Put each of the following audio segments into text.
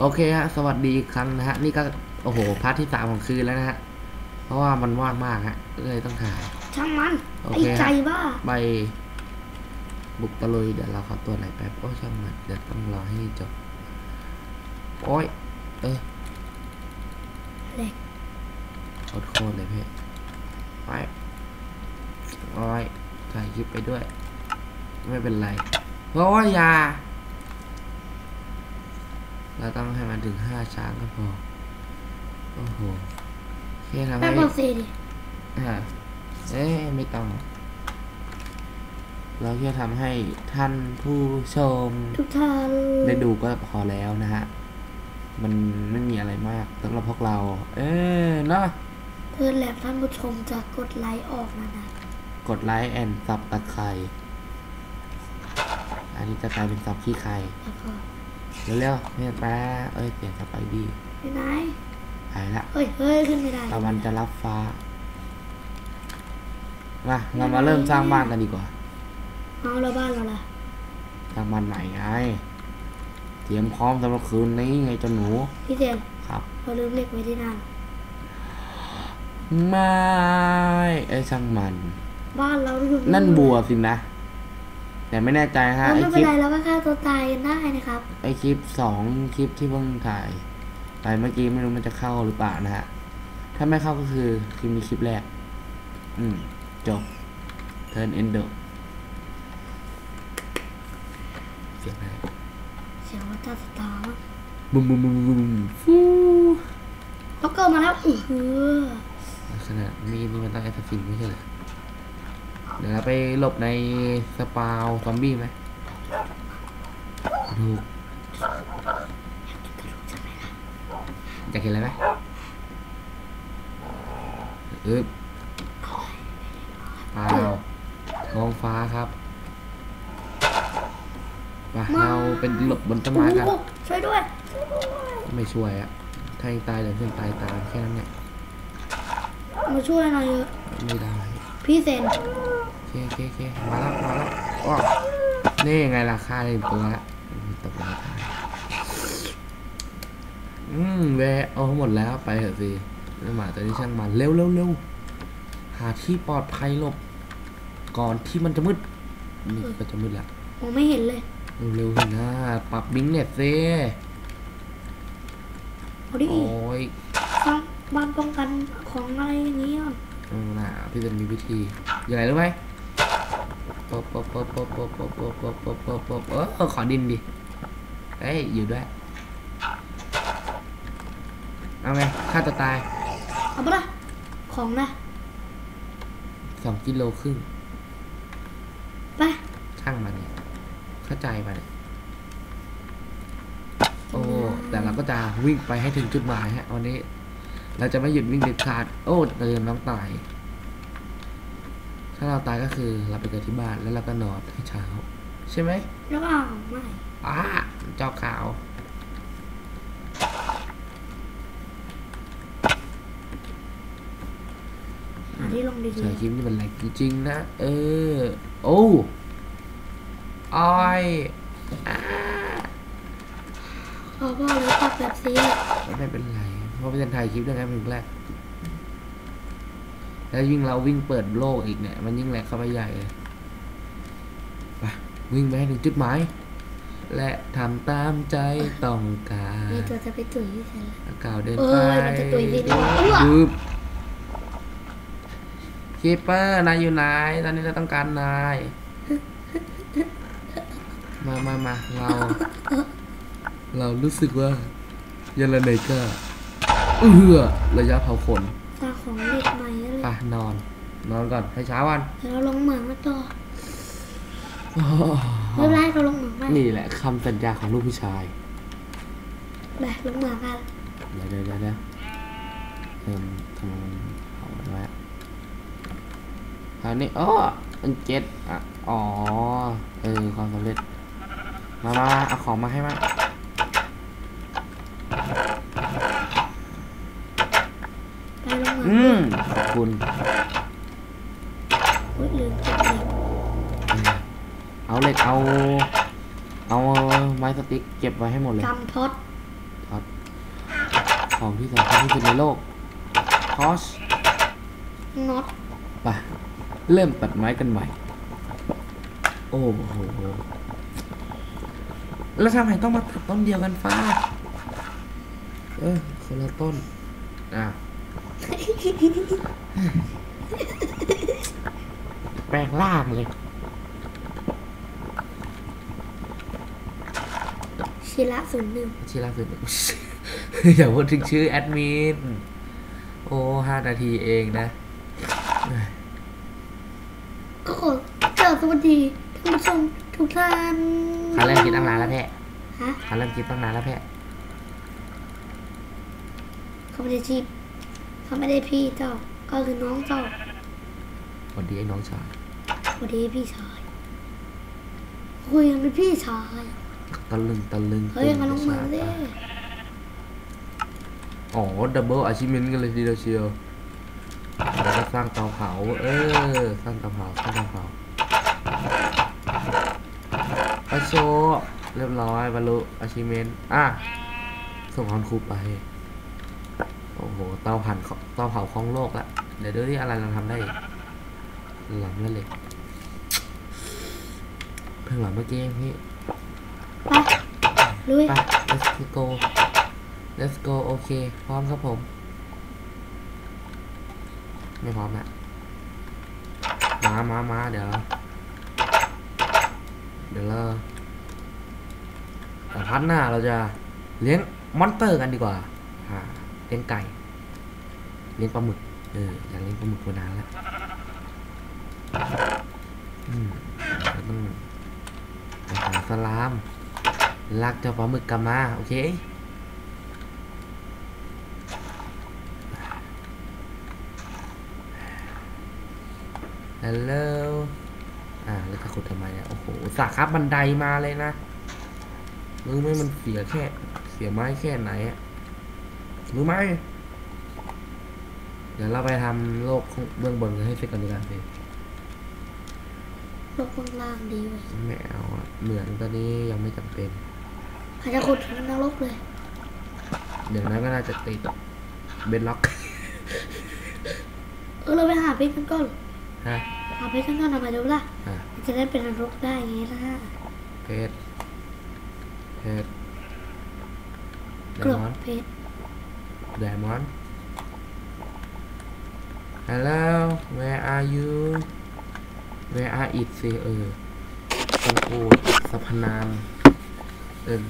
โอเคฮะ สวัสดีอีกครั้งนะฮะ นี่ก็ โอ้โห พาร์ทที่สามของคืนแล้วนะฮะ เพราะว่ามันว่างมากฮะ เลยต้องถ่าย ช่างมัน โอไอ้เคใจบ้า ไป บุกตะลุย เดี๋ยวเราขอตัวไหนแป๊บ โอ้ยช่างมัน เดี๋ยวต้องรอให้จบ โอ้ย เออเหล็ก โคตรโคตรเลยพี่ไปโอ้ยถ่ายคลิปไปด้วย ไม่เป็นไรเพราะว่าอยา เราต้องให้มันถึงห้าช้างก็พอ โอ้โหแค่ทำแป๊ให้บเบอร์ซีดิอ่าเอ๊ะไม่ต้อง เราแค่ทำให้ท่านผู้ชม ทุกท่านได้ดูก็พอแล้วนะฮะ มันไม่มีอะไรมากสำหรับพวกเรา เอ๊ะเนาะเพื่อนแลบท่านผู้ชมจะกดไลค์ออกนะนะ กดไลค์แอนซับตะไคร่อันนี้จะกลายเป็นซับขี้ไข่แล้วก็ เร็วๆเนี่ยแป๊ะเอ้ยเปลี่ยนสไปดี้ไปไหนหายละเฮ้ยเฮ้ยขึ้นไม่ได้ตะวันจะรับฟ้ามาเรามาเริ่มสร้างบ้านกันดีกว่าเอาแล้วบ้านเราล่ะสร้างบ้านใหม่ไงเตรียมพร้อมสำหรับคืนนี้ไงเจ้าหนูพี่เจนครับเราลืมเหล็กไว้ที่นั่นไม่เอ้ยช่างมัน บ้านเราอยู่นั่นบัวสินะ แต่ไม่แน่ใจฮะเราไอไม่คเป็นลิปไรเราก็ฆ่าตัวตายกันได้นะครับ ไอคลิปสองคลิปที่เพิ่งถ่ายไปเมื่อกี้ไม่รู้มันจะเข้าหรือเปล่านะฮะ ถ้าไม่เข้าก็คือคลิปนี้คลิปแรก อืม จบ Turn Ender เสียงอะไรเสียงว่าตาสตาร์มั้งบุ้มบุ้มบุ้มบุ้มฟูล็อกเกอร์มาแล้วอือหือ ลักษณะมีนี่มันต้องแอสซัสซินไม่ใช่เหรอเดี๋ยวเราไปหลบในสปาวซอมบี้ไหมถูกอยากเห็นอะไรไหมอึบเปล่าท้องฟ้าครับไปเราเป็นหลบบนต้นไม้กันโอ้โหช่วยด้วยช่วยด้วย ไม่ช่วยอะถ้ายังตายเดี๋ยวเพื่อนตายตามแค่นั้นเนี่ยมาช่วยหน่อยเถอะไม่ได้ พี่เซนโอ เคโอเคโอเคมาแล้วมาแล้วอ้อนี่ไงล่ะค่าในตัวละตกลงค่าอืมแวเอาหมดแล้วไปเถอะสิหมาตัวนี้ช่างมันเร็วเร็วเร็วหาที่ปลอดภัยหลบ ก่อนที่มันจะมืดนี่ก็จะมืดล้วมอไม่เห็นเลยเร็วเร็วๆนะปรับบิงเน็ตซิเอาดิโอ้ยสร้างบ้านป้องกันของอะไรอย่างนี้อะเอาล่ะพี่จะมีวิธียังไงรู้ไหม ป๊บป๊บป๊บป๊บป๊บป๊บป๊บป๊บป๊บป๊บป๊บเออขอดินดิเอ้ยอยู่ด้วย เอาไงฆ่าตัวตาย เอาปะล่ะของนะสองกิโลครึ่งไปช่างมันเนี่ยเข้าใจมันโอ้แต่เราก็จะวิ่งไปให้ถึงจุดหมายฮะวันนี้ เราจะไม่หยุดวิ่งเด็ดขาด โอ้เราจะน้องตาย ถ้าเราตายก็คือเราไปเกิดที่บ้านแล้วเราก็นอนให้เช้า ใช่ไหมแล้วอ้าวไม่อ้าเจ้าขาวหาที่ลงดีใส่คลิปนี่มันแหลกจริงๆนะ เออ โอ้อ้อยอ้าๆเอาพ่อเลยปักแบบซีไม่เป็นไร เพราะเป็นถ่ายคลิปด้วยไงเป็นแรก แล้วยิ่งเราวิ่งเปิดโลกอีกเนี่ย มันยิ่งแหลกเข้าไปใหญ่เลยไปวิ่งไปให้ถึงจุดหมาย และทำตามใจต้องการนี่ตัวจะไปตุ๋ยพี่เซนละแล้วกล่าวเดินเอไปอมันจะตุยที่ตัวอ้วกบึบคีเปอร์นายอยู่ไหนตอนนี้เราต้องการนาย มามามาเรา เรารู้สึกว่ายันละเนกาเอื้อระยะเผาขนสร้างของเด็กใหม่เลย ไปนอน นอนก่อนให้เช้าวันเดี๋ยวเราลงเหมืองกันต่อไม่เป็นไรเราลงเหมืองไปนี่แหละคำสัญญาของลูกผู้ชายไปลงเหมืองกันเดี๋ยวเดี๋ยวเดี๋ยวเดี๋ยวเริ่มทำมันเผาไว้คราวนี้อ๋อมันเจ็ดอะอ๋อเออความสำเร็จมามามาเอาของมาให้มา ไปลงเหมื องอืมขอบคุณอุ้ยลืมเก็บเหล็กเออเอาเหล็กเอา เอาไม้สติ๊กเก็บไว้ให้หมดเลยกำทดทอของที่สำคัญที่สุดในโลกทอชน็อตไปเริ่มตัดไม้กันใหม่ โอ้โหแล้วทำไมต้องมาตัดต้นเดียวกันฟ้า เออคนละต้นอะ แปลงล่างเลย ชิระศูนย์หนึ่งชื่อล่าสุด อย่าพูดถึงชื่อแอดมิน โอ้ห้านาทีเองนะ ก็ขอเจ้าสวัสดีท่านผู้ชมทุกท่านเขาเริ่มคิดตั้งนานแล้วแพะฮะเขาเริ่มคิดตั้งนานแล้วแพะ เขาไม่ได้ชีพ เขาไม่ได้พี่เจ้าก็คือน้องเจ้าสวัสดีไอ้น้องชายสวัสดีพี่ชายคุยกันเป็นพี่ชายตะลึงตะลึงเฮ้ยมาลงมือดิอ๋อดับเบิลอาชิเมนกันเลยทีเดียวเชียวแล้วก็สร้างเตาเผา เออ สร้างเตาเผา สร้างเตาเผาอาโชว์เรียบร้อยบรรลุอาชิเมนอะส่งคอนครูไป โอ้โห เตาผ่านเตาเผาคลองโลกละเดี๋ยวดูที่อะไรเราทำได้อีกหลังนั่นเลยเพิ่งหลังเมื่อกี้เองพี่ไปลุยไป let's go let's go โอเค พร้อมครับผม ไม่พร้อมนะมามามาเดี๋ยว เดี๋ยวเราแต่พัดหน้าเราจะเลี้ยงมอนเตอร์กันดีกว่าอ่า เลี้ยงไก่ เลี้ยงปลาหมึก เออ อยากเลี้ยงปลาหมึกมานานแล้วอืมต้องไปหาสลาม ลากเจ้าปลาหมึกกลับมา โอเคฮัลโหลอ่า แล้วจะขุดทำไมเนี่ยโอ้โหสาครับบันไดมาเลยนะรู้ไหมมันเสียแค่ เสียไม้แค่ไหนอะ รู้ไหมเดี๋ยวเราไปทำโลกข้างเบื้องบนกันให้เสร็จก่อนดีกว่าสิโลกข้างล่างดีเว้ยไม่เอาอะเหมือนตอนนี้ยังไม่จำเป็นอาจจะขุดถึงนรกเลย เดี๋ยวนั้นก็น่าจะติดเบนล็อก เออเราไปหาเพชรกันก่อนฮะหาเพชรกันก่อนทำไมรู้ปะล่ะอะมันจะได้เป็นนรกได้ไงล่ะเพชรเพชรไดกลบมอนด์เพชร ไดมอนด์ Hello where are you where are it สิเออต้องพูดสรรพนามเดิน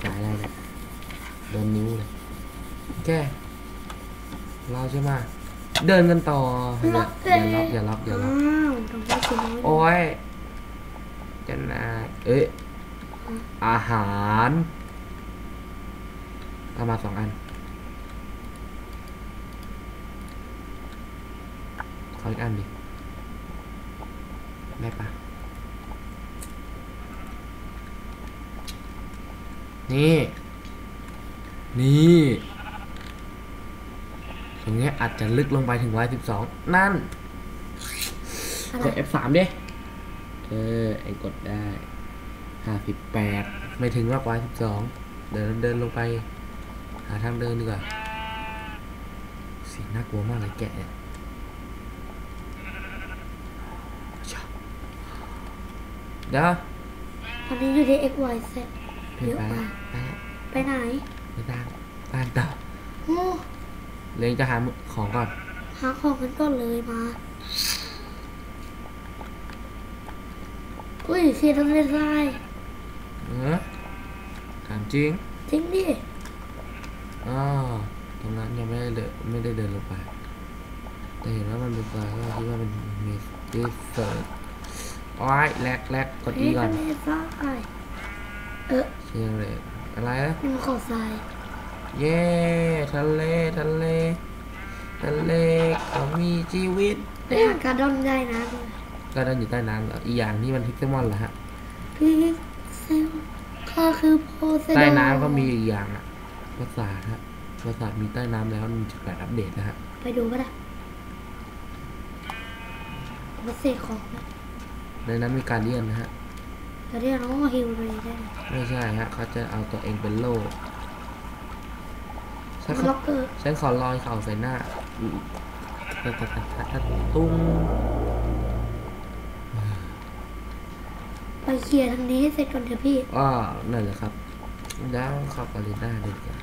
สายอะไรเนี่ยเดินนิ้วเลยแกเราใช่ไหมเดินกันต่ออย่าอย่าล็อกอย่าล็อกอย่าล็อกอ้าวทำไมคุณน้อยโอ้ยจะนายเอ้ยอาหารเอามาสองอัน ออีกอันดิ ได้ปะนี่ นี่ตรงเนี้ยอาจจะลึกลงไปถึงวัยสิบสองนั่นอะไรกด F3 ดิเออเองกดได้ห้าสิบแปดไม่ถึงมากกว่าสิบสองเดินเดินลงไป หาทางเดินดีกว่าเสียงน่ากลัวมากเลยแกะเนี่ยชอบ เดี๋ยวตอนนี้อยู่ที่ x y z เพี่เยอะไปมาแล้วกไปแล้วไปไหน Dạ. ไปตามบ้านต่อโอ้เลี้ยงจะหาของก่อน หาของกันก่อนเลยมาอุ้ยเสียทำเลทรายเออถามจริง จริงดิอ๋อตรงนั้นยังไม่ได้เดินไม่ได้เดินลงไปแต่เห็นว่ามันเป็นปลาก็คิดว่ามันมีดิเซอร์ โอ้ยแลกแลกกดเฮ้อียก่อนทำเลทรายเออเชียร์เลยอะไรนะนี่มันขอทรายเย้ทะเลทะเลทะเลเขามีชีวิตไปหาการ์ดอนได้นะก็นั่นอยู่ใต้น้ำเหรออีกอย่างนี่มันพิกเซมอนเหรอฮะพี่เซลก็คือโพไซดอนใต้น้ำก็มีอีกอย่างอะภาษาทฮะภาษาทมีใต้น้ำแล้ว1.8อัปเดตนะฮะไปดูก็ได้มาเสกของนะ ในนั้นมีการเดียนนะฮะแล้วเรียกน้องฮิวเลยได้ไหมไม่ใช่ฮะเขาจะเอาตัวเองเป็นโล่ฉันมันขอล็อกเกอร์ฉันขอลอยเข่าใส่หน้าอืมตัดตัดตัดตัดตัดตุ้งไปเคลียร์ทางนี้ให้เสร็จก่อนเถอะพี่อ้อนั่นแหละครับแล้วเขับอารีนาเลยดีกว่า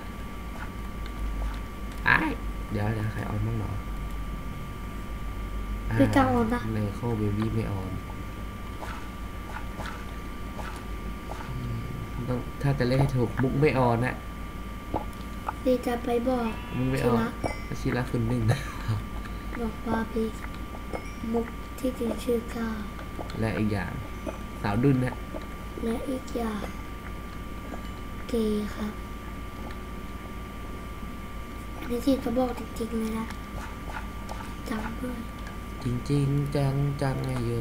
ไอ้ายเดี๋ยวเดี๋ยวใครออนบ้างหรอพี่จะออนปะเลโคเบบี้ไม่ออนอืม ต้องถ้าจะเล่นให้ถูกมุกไม่ออนนะพี่จะไปบอกมุกไม่อชิอนระชิระคุณหนึ่งบอกว่าพี่มุกที่จริงชื่อก้าวและอีกอย่าง สาวดุนนะและอีกอย่าง เกย์ครับอันนี้ที่จะบอกจริงๆเลยนะจำด้วยจริงจริงๆจังจังไอโย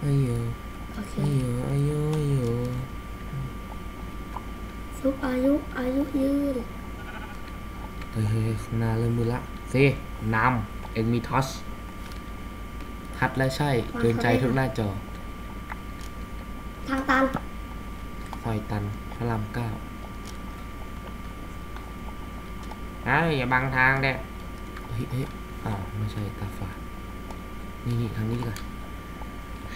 ไอโยโอเคไอโยไอโยไอโย ซุปอายุอายุยืนเฮ้ยเฮ้ยข้างหน้าเริ่มมือละเซนำเอ็งมีทัชทัดและใช่เกินใจทุกหน้าจอ ทางตันซอยตันพระรามเก้าไอ้ยอย่าบังทางเด้เฮ้ยเฮ้ยอ้าวไม่ใช่ตาฝาดนี่นี่ทางนี้ดีกว่า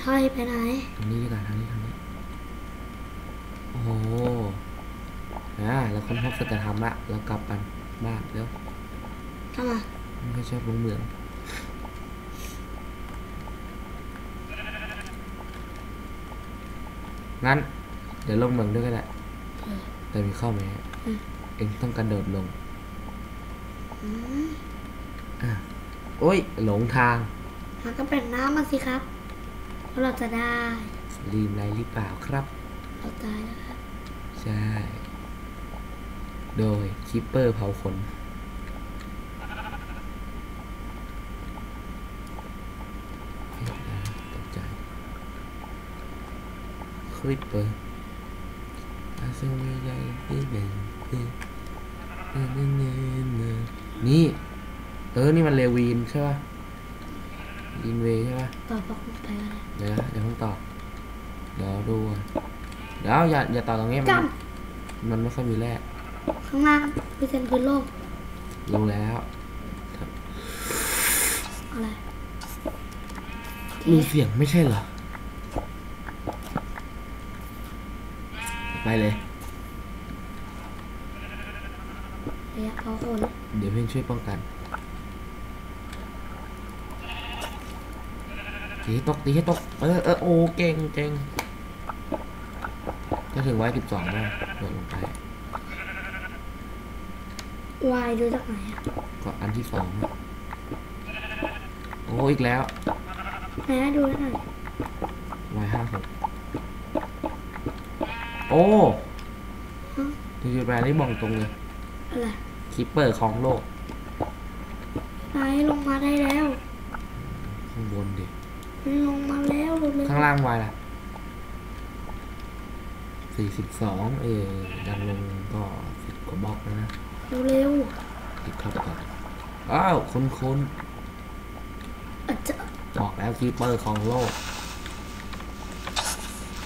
ให้ไปไหน ทางนี้ดีกว่าทางนี้ทางนี้ โอ้โห อ่าเราค้นพบสัจธรรมละเรากลับกันบ้านแล้วทำไมไม่ชอบลงเมืองงั้น เดี๋ยวลงเมืองด้วยก็ได้แต่มีข้อแม้เองต้องกระโดดลงอะโอ้ย หลงทางหาก็เป็นน้ำมาสิครับแล้วเราจะได้ลืมอะไรหรือเปล่าครับ เราตายแล้วครับ ใช่ โดยคิปเปอร์เผาขนเฮ้ยนะตกใจคลิปเปอร์อาซงไม่ได้ที่ไหนนี่ เออ นี่มันเลวีนใช่ป่ะลินเวย์ใช่ป่ะต่อบอกลงไปก็ได้เดี๋ยวนะเดี๋ยวเพิ่งตอบเดี๋ยวดูก่อนเดี๋ยวอย่าอย่าต่อตรงนี้มันจมันไม่ค่อยมีแร่ำ ข้างล่างพิเศษพื้นโลก ลงแล้วอะไรมีเสียงไม่ใช่เหรอ ไปเลย ระยะเผาขนเดี๋ยวเพื่อนช่วยป้องกันตีให้ตกตีให้ตก เออเออโอ้เก่งเก่งก็ถึงไว้สิบสองแล้วโดดลงไป วายดูจากไหนอะก็อันที่สองอะโอ้อีกแล้วไหนอะดูหน่อยวายห้าหกโอ้ฮะดูจุดแปลนี่บอกตรงเลยอะไรคิปเปอร์ของโลกไหนลงมาได้แล้ว ข้างบนดิมันลงมาแล้วลงเลยข้างล่างวายล่ะสี่สิบสองเออดังลงก็สิบกว่าบล็อกแล้วนะ เร็วติดเข้าไปก่อนอ้าวคุณคุณๆอาจจะบอกแล้วคีเปอร์ของโลก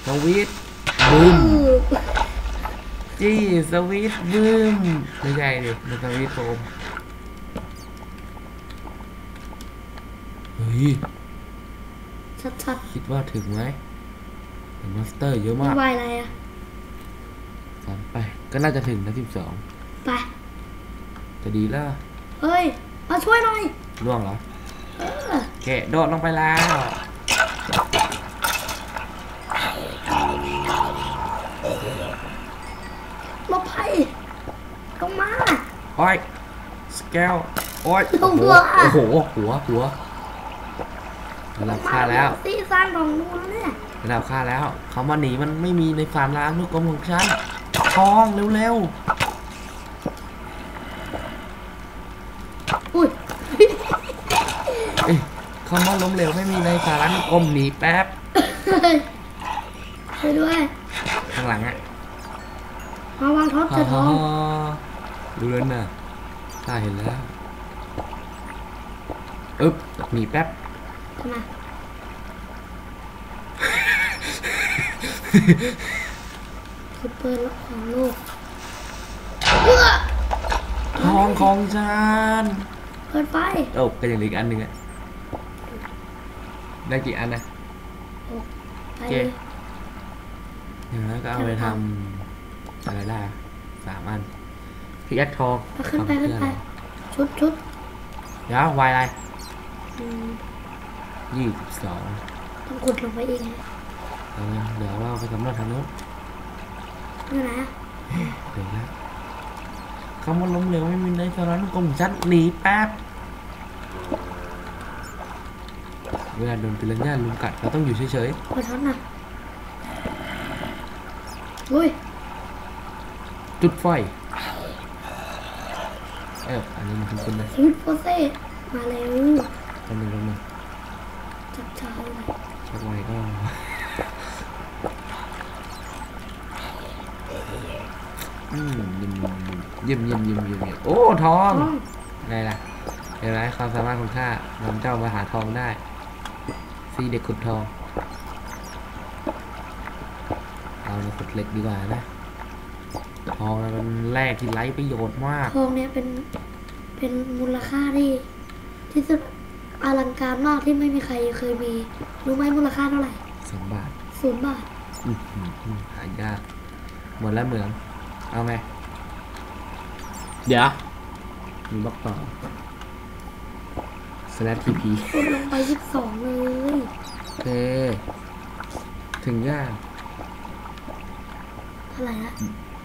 สวิตช์บึ้มเออจี้สวิตช์บึ้มไม่ใช่ดิมันสวิตช์โฟมเฮ้ย ชัดคิดว่าถึงไหมเห็นมอนสเตอร์เยอะๆมากวายอะไรอะสามไป ก็น่าจะถึงนะสิบสอง ไป จะดีแล้วเฮ้ย มาช่วยหน่อยร่วงเหรอเออแกะโดดลงไปแล้วหลบภัยลงมาโอ้ยสเกลโอ้ยลโอ้งโหหัวโอ้โห หัว หัวระดับค่าแล้วซีซ่านของนูนเนี่ยระดับค่าแล้วเขามาหนีมันไม่มีในฟาร์มร้านลูกกลมของฉันทองเร็วอุ้ยๆ อ้ยเขามาล้มเหลวไม่มีในฟาร์มร้านลูกกลมหนีแป๊บช่วยด้วยข้างหลังอะมาวางท็อปฮ่าจะทฮ่าองฮ่าดูแล้วน่ะข้าเห็นแล้วอึ๊บหนีแป๊บทำไมคือเปิดของโลกเอื้อททองของฉัน เปิดไฟโอ้ก็ยังเหลืออีกอันหนึ่งอะได้กี่อันนะไปเจ๊อย่างนั้นก็เอาไปทำอะไรได้อะสามอันพิกแอคทองเอาขึ้นไปทำขึ้นเพื่อไปอะไรชุดชุดเดี๋ยววายอะไรอืมยี่สิบสองต้องขุดลงไปอีกนะเดี๋ยวเราไปสำรวจทางโน้นนี่นะ เดี๋ยวนะ không có lông liều với mình đấy cho nó cùng dắt lý pháp Vừa là đồn từ lớn ra luôn cạn nó tông dù chơi chơi ôi thắng nào. Ui. Chút phai Ê, đây mình không tin đây. Chút phai phê mà lèo. Con mình con mình. Chắc chắn rồi. Chắc mày có. ยิมยิมยิมยิ้มยิ้มยิ้มยิ้มยิ้มโอ้ทององไงล่ะเห็นไหมความสามารถของข้านำเจ้ามาหาทองได้ซีเด็กขุดทอง เอาในขุดเหล็กดีกว่านะทองมันเป็นแร่ที่ไร้ประโยชน์มาก ทองเนี่ยเป็นเป็นมูลค่าที่ที่สุดอลังการมากที่ไม่มีใครเคยมี รู้ไหมมูลค่าเท่าไหร่สมบาทศูนย์บาทอื้อหือหายากหมดแล้วเหมือง เอาไงเดี๋ยวมีบล็อกต่อ slash tp กดลงไปยี่สิบสองเลยโอเค ถึงย่างเท่าไหร่ละ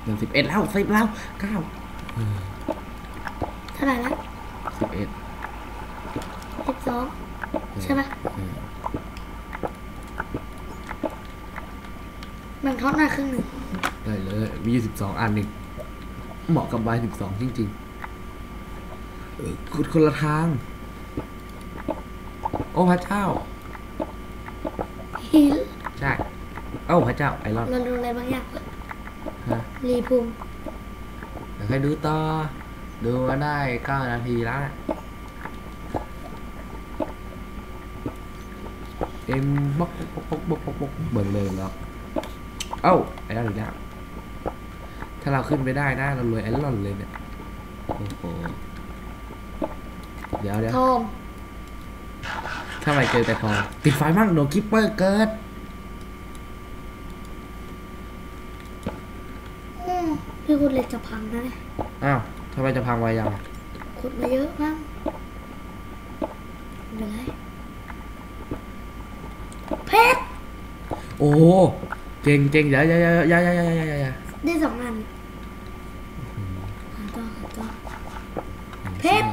หนึ่งสิบเอ็ดแล้วสิบแล้วเก้าเท่าไหร่ละสิบเอ็ดสิบสองใช่ปะแบ่ง ท้อนหน้าครึ่งหนึ่งได้เลยมีอยู่สิบสองอันหนึ่งเหมาะกับใบสิบสองจริงๆเออขุดคนละทาง โอ้พระเจ้า ฮิลใช่โอ้พระเจ้าไอรอนเราดูอะไรบางอย่างฮะรีภูมิเดี๋ยวให้ดูต่อ ดูมาได้เก้านาทีแล้วเอ็มบล็อกบล็อกบล็อกบล็อกบล็อกบล็อกเบิ่งเลยแล้ว เอ้าไอรอนอีกแล้วถ้าเราขึ้นไปได้นะเรารวยไอรอนเลยเนี่ยโอ้โหเดี๋ยวเดี๋ยวทองถ้าไม่เจอแต่ทองปิดไฟมั่งโดนคิปเปอร์เกิดอืมพี่คุณเหล็กจะพังนะเนี่ยอ้าวทำไมจะพังไวยังขุดมาเยอะมากไม่เป็นไรเพชรโอ้โห เก่งเก่งอย่าอย่าอย่าอย่าอย่าอย่าอย่าอย่าได้สองอันหาต่อหาต่อเพชร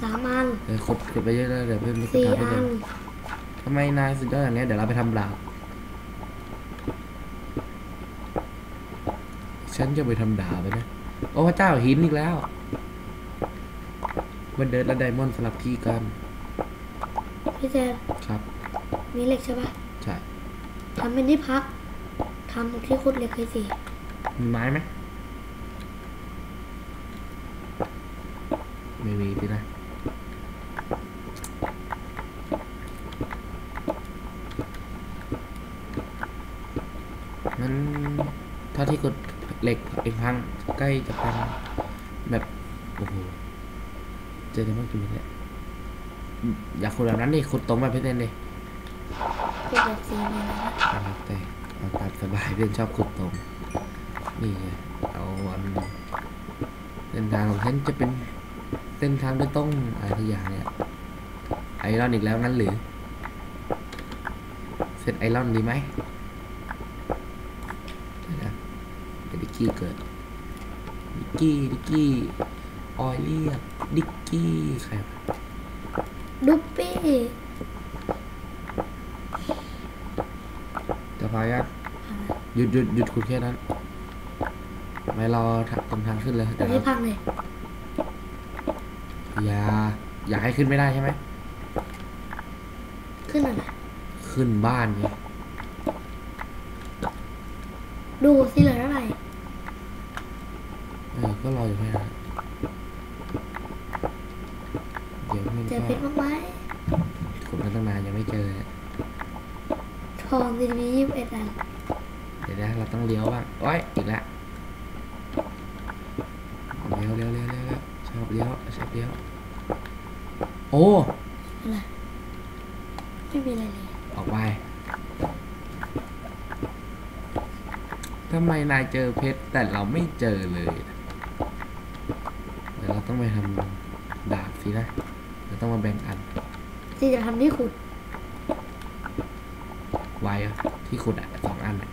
สามอันเดี๋ยวขุดขุดไปเยอะเลยเดี๋ยวเพื่อนไม่ขุดสี่ทำให้อัเดินนทำไมนายสุดยอดอย่างเนี้ยเดี๋ยวเราไปทำดาบฉันจะไปทำดาบไปนะโอ้พระเจ้าหินอีกแล้ววันเดินและไดมอนด์สลับที่กันพี่เจนครับ มีเหล็กใช่ปะใช่ ทำเป็นที่พักทำที่ขุดเหล็กให้สิมีไม้ไหมไม่มีสินะมันเท่าที่กดเหล็กเองพังใกล้จะพังแบบโอ้โหเจอได้มากจริงเลยอยากขุดแบบนั้นดิขุดตรงแบบพี่เต้นดิ ขุดเหล็กสีมีอะไรนะครับแต่เอาตามสบายเพื่อนชอบขุดตรงนี่ไงเอาอันเส้นทางของฉันจะเป็นเส้นทางโดยตรงอะไรทุกอย่างเนี่ยไอรอนอีกแล้วงั้นหรือ เสร็จไอรอนดีไหมนะเดิกกี้เกิด ดิกกี้ ดิกกี้ ออยเรียก ดิกกี้ ใครดุปปี้ จะ พายังหยุดหยุดหยุดขุดแค่นั้น ไม่รอทางตรงทางขึ้นเลยเดี๋เดี๋ยยววให้เราพังเลย อย่า อยากให้ขึ้นไม่ได้ใช่ไหม ขึ้นหน่อยนะขึ้นบ้านไงดูสิเหลือเท่าไหร่ เออ ก็รออยู่แค่นั้นเดี๋ยวมัน เจ ก็ อเพชรบ้างไหม ขุดมาตั้งนานยังไม่เจอ ทองดีมียี่สิบเอ็ดอัน เดี๋ยวนะเราต้องเลี้ยวบ้างโอ้ยอีกแล้วเลี้ยวเลี้ยวเลี้ยวเลี้ยวเลี้ยว เลี้ยวชอบเลี้ยว โอ้ อะไรไม่มีอะไรเลย ออกไป ทำไมนายเจอเพชรแต่เราไม่เจอเลยนะเดี๋ยวเราต้องไปทำดาบสินะเราต้องมาแบ่งอันที่จะทำที่ขุด ไว้อะที่ขุดอะสองอันอะ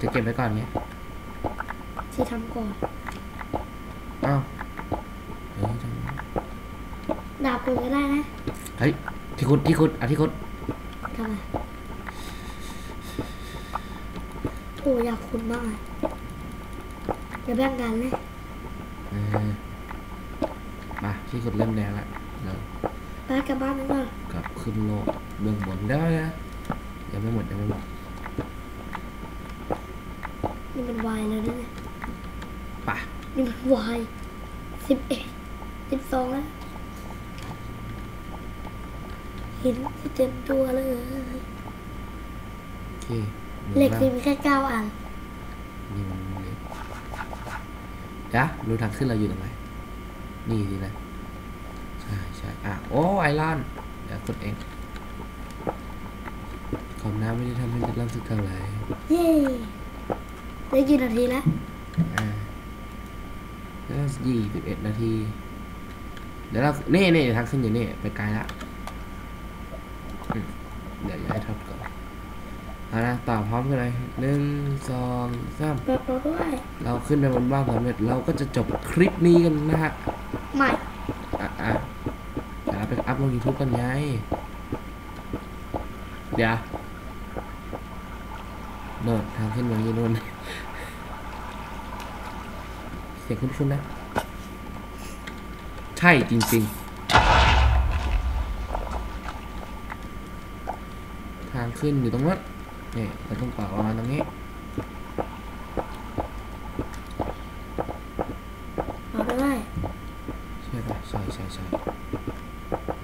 จะเก็บไว้ก่อนเงี้ยที่ทำก่อน อ้าวเฮ้ยจังดาบปืนก็ได้นะ เฮ้ยที่ขุดที่ขุดอะที่ขุด ทำไม โอ้อยากขุดมากอะเดี๋ยวแบ่งกันเลยเออมาที่ขุดเริ่มแดงแล้วเราป้ากลับบ้านนึกว่ากลับขึ้นโลกเบื้องบนได้นะยังไม่หมดยังไม่หมดนี่มันวายแล้วนะเนี่ยป่ะนี่มันวายสิบเอ็ดสิบสองแล้วเห็นเต็มตัวเลย โอเคเหล็กนี่นี่มีแค่เก้าอันนี่มันเล็ก จ้ะรู้ทางขึ้นเราอยู่ตรงไหนนี่สินะใช่ใช่อะโอ้ไอรอนเดี๋ยวกดเองขอบน้ำไม่ได้ทำให้จะรู้สึกเท่าไหร่เย้ได้กี่นาทีแล้วอ่าแล้วยี่สิบเอ็ดนาทีเดี๋ยวเรานี่นี่ทางขึ้นอยู่นี่ไปไกลละอืมเดี๋ยวย้ายท็อปก่อน เอานะต่อพร้อมกันเลยหนึ่งสองสามเปิดรถด้วย เราขึ้นไปบนบ้านสำเร็จเราก็จะจบคลิปนี้กันนะฮะใหม่อะอะเดี๋ยวเราไปอัพลง YouTube กันไงเดี๋ยวโน่นทางขึ้นมาอยู่โน่นเสียงคุ้นๆนะ ใช่จริง ๆ ทางขึ้นอยู่ตรงนั้น นี่เราต้องต่อประมาณตรงนี้เอาด้วยใช่ปะใช่ใช่ใช่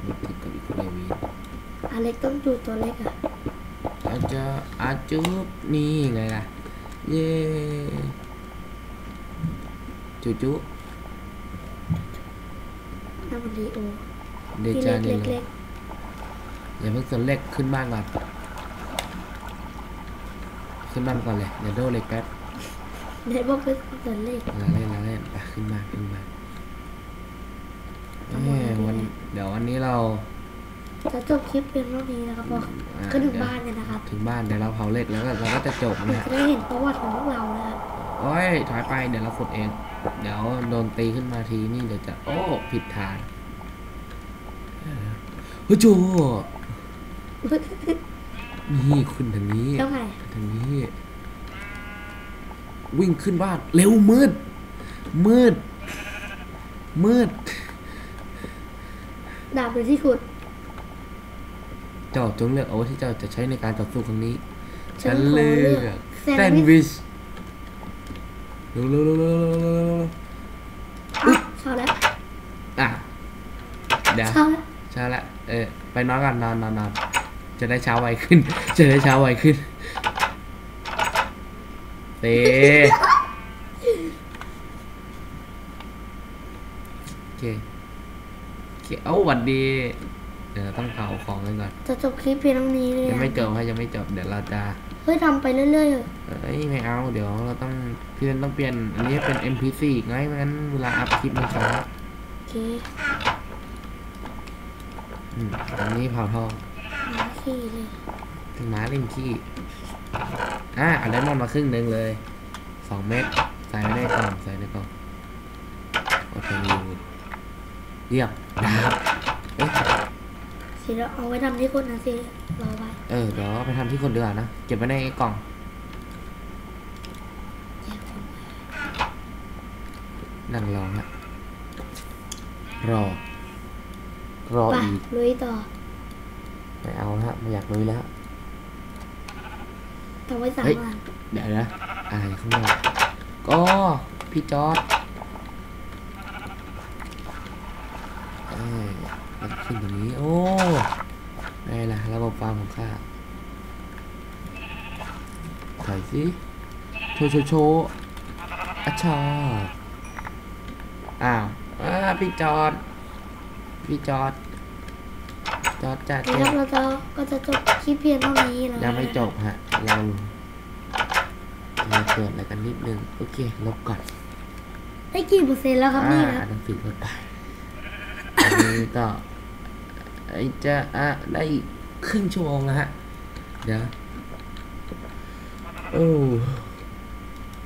มันติดกับอีกเลวีนอเล็กต้องดูตัวเล็กอะอาจจะอาจุบนี่ไงล่ะ เย่จุจุนั่นมันดีโอเดที่จาเล็กนี่เล็กเลยอย่าเพิ่งสนเล็กขึ้นบ้านก่อน ขึ้นบ้านก่อนเลยเดี๋ยวโดนเล็กแป๊บเด็กบอกเป็นส่วนเล็กลาเล่นลาเล่นไปขึ้นมาขึ้นมาแหมวันเดี๋ยววันนี้เราจะจบคลิปเพียงเท่านี้นะครับพออ่าขึ้นถึงเดี๋ยวบ้านเนี่ยนะครับถึงบ้านเดี๋ยวเราเผาเหล็กแล้วก็เราก็จะจบมันเนี่ยจะได้เห็นประวัติของพวกเรานะครับโอ้ยถอยไปเดี๋ยวเราขุดเอง เดี๋ยวโดนตีขึ้นมาทีนี่เดี๋ยวจะ โอ้ผิดทางเฮ้ยโจ นี่ขึ้นทางนี้แล้วไงทางนี้ วิ่งขึ้นบ้าน เร็วมืด มืด มืดดาบหรือที่ขุด เจ้าจงเลือกเอาที่เจ้าจะใช้ในการต่อสู้ครั้งนี้ ฉัฉันนขอเลืเลืออกกแซแซนนด์วิวิชชเร็วเร็วเร็วเร็วเร็วเร็วเร็วอะเช้าแล้วอะเดี๋ยวเช้าแล้วเช้าละเออไปนอนก่อนนอนนอนนอน จะได้เช้าไวขึ้น จะได้เช้าไวขึ้นเตโอเคโอเคเอ้าหวัดดี เดี๋ยวเราต้องเผาของกันก่อน จะจบคลิปเพียงเท่านี้เลยยังอะไม่จบให้ยังไม่จบ เดี๋ยวเราจะ เฮ้ยทำไปเรื่อยๆเถอะเอ้ยไม่เอา เดี๋ยวเราต้องพี่เล่นต้องเปลี่ยน อันนี้เป็น MP4 อีกไงไม่งั้นเวลาอัพคลิปมันช้าโอเคอืมอันนี้เผาทองมา ขี้เลยหมาเล่นขี้ อะเอาไดมอนด์มาครึ่งหนึ่งเลย สองเม็ด ใส่ไว้ในกล่อง ใส่ในกล่อง โอเคอยู่เยี่ยมดาบเอ๊ะสิเราเอาไว้ทำที่ขุดนะสิ รอไว้ เออ เดี๋ยวไปทำที่คนเดือนะ เก็บไว้ในกล่อง นั่งรอฮะรอ รออีกลุยต่อ ไม่เอาฮะไม่อยากลุยแล้วทำไว้สามเฮ้ยวันเดี๋ยวนะอะไรข้างนอกก็พี่จอร์ดเอ้ยมันขึ้นตรงนี้ โอ้ไงล่ะระบบฟาร์มของข้าถ่ายสิโชว์โชว์โชว์อาชาอ้าวอ่าพี่จอด พี่จอด จอดจ้านี่เจ๊ครับเราจะก็จะจบคลิปเพียงเท่านี้นะยังไม่จบฮะ เราเราเกิดอะไรกันนิดนึง โอเค ลบก่อน ได้กี่เปอร์เซ็นต์แล้วครับอ่านี่นะอ่านหนังสือลดไปอันนี้ก็ไอจะอะได้ครึ่งชั่วโมงแล้วฮะ เดี๋ยวโอ้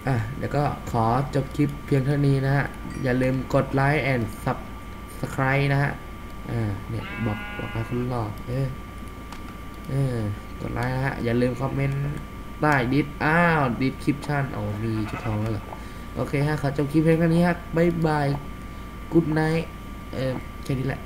อะเดี๋ยวก็ขอจบคลิปเพียงเท่านี้นะฮะ อย่าลืมกดไลค์แอนด์ซับสไคร b e นะฮะ อ่าเนี่ยบอกบอกให้คุณหลอกเออเออกดไลค์ฮะอย่าลืมคอมเมนต์ใต้ดิสอ้าวดิสคลิปชั่นโอ้มีจุดทองแล้วเหรอโอเคฮะขอจบคลิปเพียงเท่านี้ฮะบ๊ายบายกูดไนท์เออแค่นี้แหละ